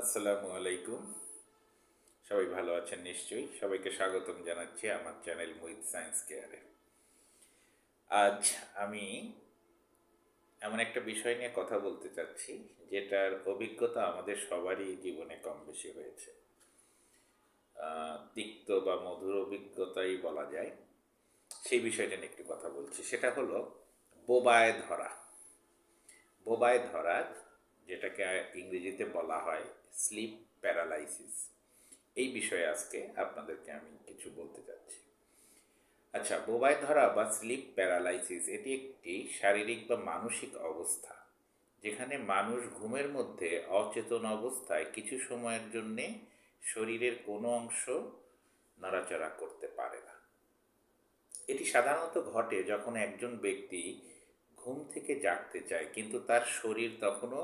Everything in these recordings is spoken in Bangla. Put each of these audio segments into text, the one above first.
আসসালামু আলাইকুম। সবাই ভালো আছেন নিশ্চয়ই? সবাইকে স্বাগতম জানাচ্ছি আমার চ্যানেল মুইথ সায়েন্স কেয়ারে। আজ আমি এমন একটা বিষয় নিয়ে কথা বলতে চাচ্ছি, যেটার অভিজ্ঞতা আমাদের সবারই জীবনে কম বেশি হয়েছে। তিক্ত বা মধুর অভিজ্ঞতাই বলা যায়। সেই বিষয়টা নিয়ে একটু কথা বলছি। সেটা হলো বোবায় ধরা। বোবায় ধরা, যেটাকে ইংরেজিতে বলা হয় স্লিপ প্যারালাইসিস এই বিষয়ে আজকে আপনাদেরকে আমি কিছু বলতে চাচ্ছি আচ্ছা বোবায় ধরা বা স্লিপ প্যারালাইসিস এটি একটি শারীরিক বা মানসিক অবস্থা, যেখানে মানুষ ঘুমের মধ্যে অচেতন অবস্থায় কিছু সময়ের জন্যে শরীরের কোনো অংশ নড়াচড়া করতে পারে না। এটি সাধারণত ঘটে যখন একজন ব্যক্তি ঘুম থেকে জাগতে চায়, কিন্তু তার শরীর তখনও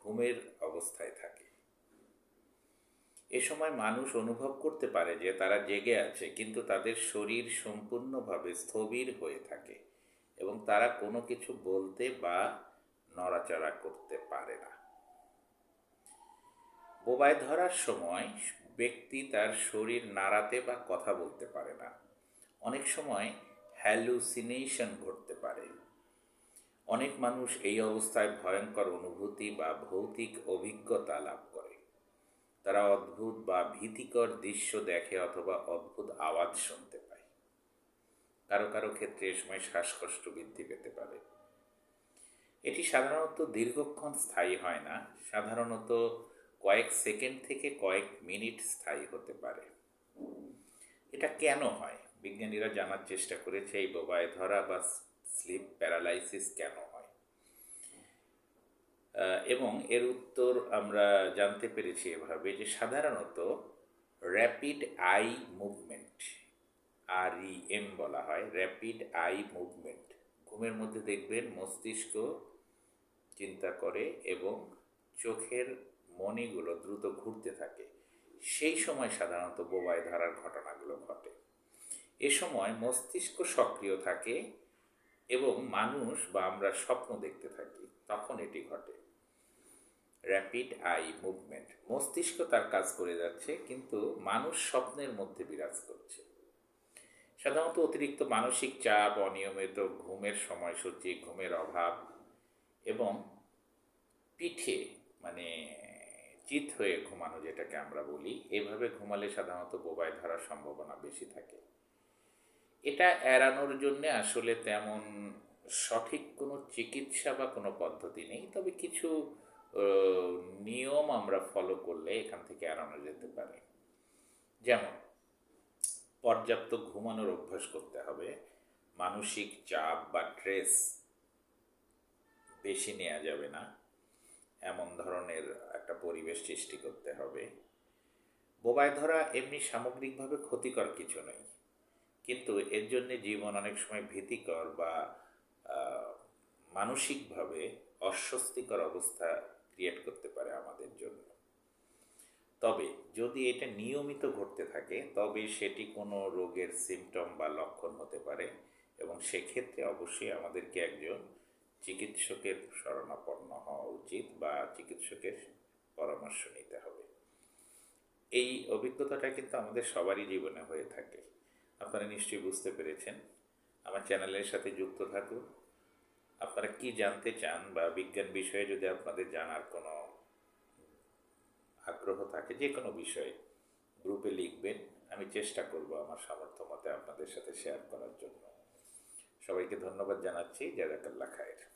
ঘুমের অবস্থায় থাকে। এ সময় মানুষ অনুভব করতে পারে যে তারা জেগে আছে, কিন্তু তাদের শরীর সম্পূর্ণভাবে স্থবির হয়ে থাকে এবং তারা কোনো কিছু বলতে বা নড়াচড়া করতে পারে না। বোবায় ধরার সময় ব্যক্তি তার শরীর নাড়াতে বা কথা বলতে পারে না। অনেক সময় হ্যালুসিনেশন ঘটতে পারে। অনেক মানুষ এই অবস্থায় ভয়ঙ্কর অনুভূতি বা ভৌতিক অভিজ্ঞতা লাভ করে। তারা অদ্ভুত বা ভীতিকর দৃশ্য দেখে অথবা অদ্ভুত আওয়াজ শুনতে পায়। কারও কারও ক্ষেত্রে এ সময় শ্বাসকষ্ট বৃদ্ধি পেতে পারে। এটি সাধারণত দীর্ঘক্ষণ স্থায়ী হয় না, সাধারণত কয়েক সেকেন্ড থেকে কয়েক মিনিট স্থায়ী হতে পারে। এটা কেন হয়? বিজ্ঞানীরা জানার চেষ্টা করেছে, এই বোবায় ধরা বা স্লিপ প্যারালাইসিস কেন এবং এর উত্তর আমরা জানতে পেরেছি এভাবে যে সাধারণত rapid eye movement R M বলা হয় র্যাপিড আই মুভমেন্ট ঘুমের মধ্যে দেখবেন মস্তিষ্ক চিন্তা করে এবং চোখের মণিগুলো দ্রুত ঘুরতে থাকে। সেই সময় সাধারণত বোবায় ধরার ঘটনাগুলো ঘটে। এ সময় মস্তিষ্ক সক্রিয় থাকে এবং মানুষ বা আমরা স্বপ্ন দেখতে থাকি, তখন এটি ঘটে। র্যাপিড আই মুভমেন্ট মস্তিষ্ক তার কাজ করে যাচ্ছে, কিন্তু মানুষ স্বপ্নের মধ্যে বিরাজ করছে। সাধারণত অতিরিক্ত মানসিক চাপ, অনিয়মিত ঘুমের সময়সূচি, ঘুমের অভাব এবং পিঠে মানে চিত হয়ে ঘুমানো যেটাকে আমরা বলি, এভাবে ঘুমালে সাধারণত বোবায় ধরার সম্ভাবনা বেশি থাকে। এটা এড়ানোর জন্যে আসলে তেমন সঠিক কোনো চিকিৎসা বা কোনো পদ্ধতি নেই, তবে কিছু নিয়ম আমরা ফলো করলে এখান থেকে এড়ানো যেতে পারে। যেমন, পর্যাপ্ত ঘুমানোর অভ্যাস করতে হবে। মানসিক চাপ বা স্ট্রেস বেশি নেওয়া যাবে না। এমন ধরনের একটা পরিবেশ সৃষ্টি করতে হবে। বোবায় ধরা এমনি সামগ্রিকভাবে ক্ষতিকর কিছু নেই কিন্তু এর জন্য জীবন অনেক সময় ভীতিকর বা মানসিকভাবে অস্বস্তিকর অবস্থা ক্রিয়েট করতে পারে আমাদের জন্য। তবে যদি এটা নিয়মিত ঘটতে থাকে, তবে সেটি কোনো রোগের সিমটম বা লক্ষণ হতে পারে এবং সেক্ষেত্রে অবশ্যই আমাদেরকে একজন চিকিৎসকের শরণাপন্ন হওয়া উচিত বা চিকিৎসকের পরামর্শ নিতে হবে। এই অভিজ্ঞতাটা কিন্তু আমাদের সবারই জীবনে হয়ে থাকে। আপনারা নিশ্চয়ই বুঝতে পেরেছেন। আমার চ্যানেলের সাথে যুক্ত থাকুন। আপনারা কি জানতে চান বা বিজ্ঞান বিষয়ে যদি আপনাদের জানার কোনো আগ্রহ থাকে, যে কোনো বিষয়ে গ্রুপে লিখবেন, আমি চেষ্টা করব আমার সামর্থ্য মতে আপনাদের সাথে শেয়ার করার জন্য। সবাইকে ধন্যবাদ জানাচ্ছি জাজাকাল্লা খায়ের।